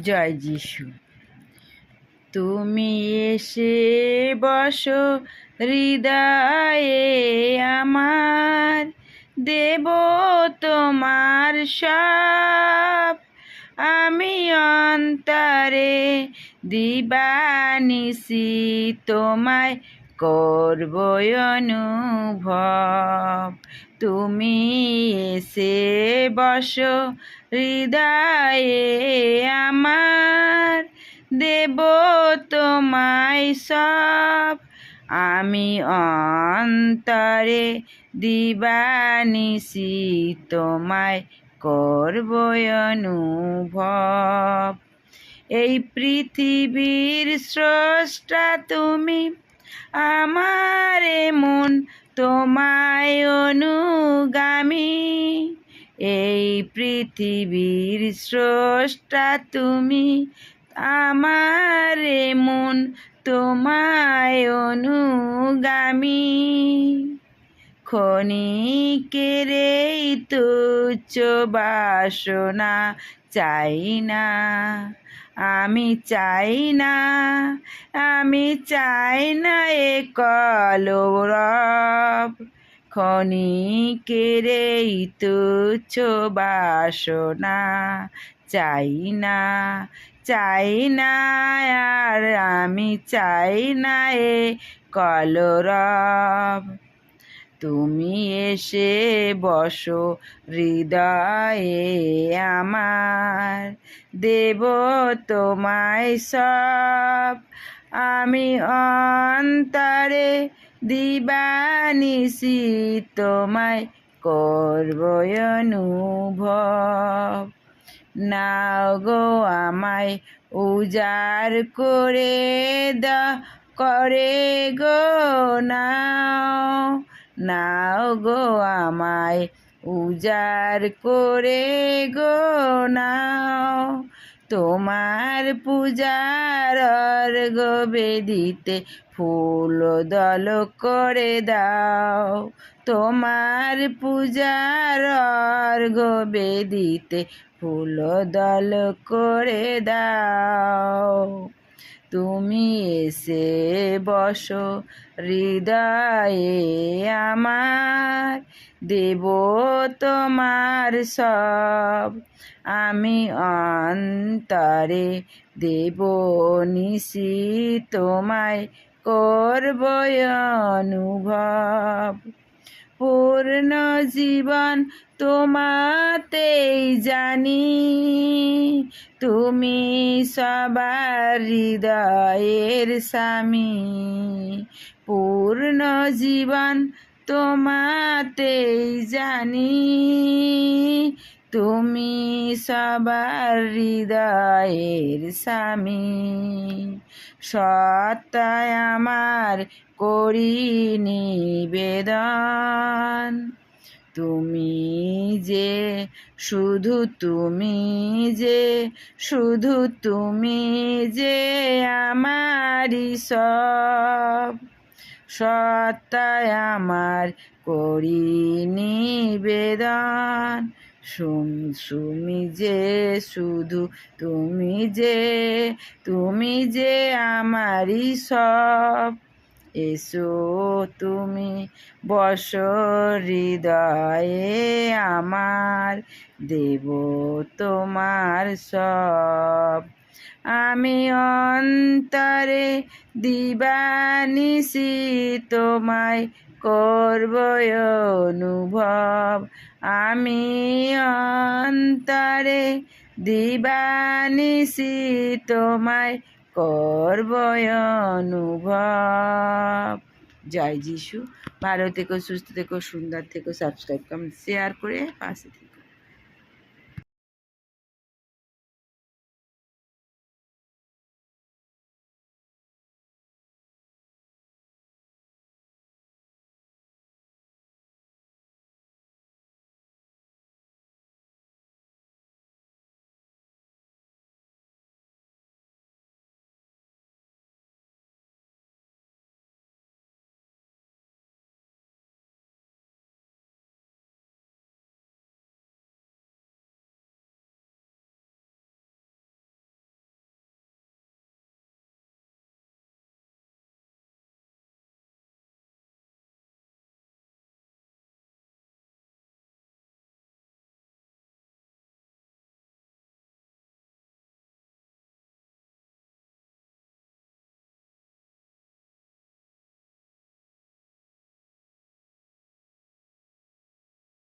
জয় যিশু। তুমি এসে বসো হৃদয়ে আমার দেব তোমার সব। আমি অন্তরে দিবানিসি তোমায় করব অনুভব। তুমি এসে বসো, হৃদয়ে আমার। দেব তোমায় সব। আমি অন্তরে দিবানিসি তোমায় করব অনুভব। এই পৃথিবীর স্রষ্টা তুমি আমার মন তোমায় অনুগামী। এই পৃথিবীর স্রষ্টা তুমি। আমার মন তোমায় অনুগামী। ক্ষণিকের তুচ্ছ বাসনা চাই না। আমি চাই না, আমি চাই না এ কলরব। ক্ষণিকের এই তুচ্ছ বাসনা, চাই না চাই না, আর আমি চাই না এ কলরব। তুমি এসে বসো হৃদয়ে আমার। দেব তোমায় সব। আমি অন্তরে দিবানিসি তোমায় করব অনুভব। নাও গো আমায় উজাড় করে দ, করে গো নাও। নাও গো আমায় উজাড় করে গো নাও। তোমার পূজার গো বেদিতে ফুল দল করে দাও। তোমার পূজার গো বেদিতে ফুল দল করে দাও। তুমি এসে বসো, হৃদয়ে আমার। দেব তোমার সব, আমি অন্তরে দেব নিশি। তোমায় করব অনুভব। পূর্ণ জীবন তোমাতেই জানি। তুমি সবার হৃদয়ের স্বামী। পূর্ণ জীবন তোমাতেই জানি। তুমি সবার হৃদয়ের স্বামী। সত্তায় আমার করি নিবেদন তুমি যে, শুধু তুমি যে, শুধু তুমি যে আমারই সব। সত্তায় আমার করি নিবেদন সুমি যে শুধু তুমি যে তুমি যে আমারই সব। এসো তুমি বস হৃদয়ে আমার, দেব তোমার সব। আমি অন্তরে দিবানিসি তোমায় করব অনুভব। আমি অন্তরে দিবানিসি তোমায় করব অনুভব। জয় যিশু। ভালো থেকো, সুস্থ থেকো, সুন্দর থেকো সাবস্ক্রাইব কমেন্ট শেয়ার করে পাশে থেকো।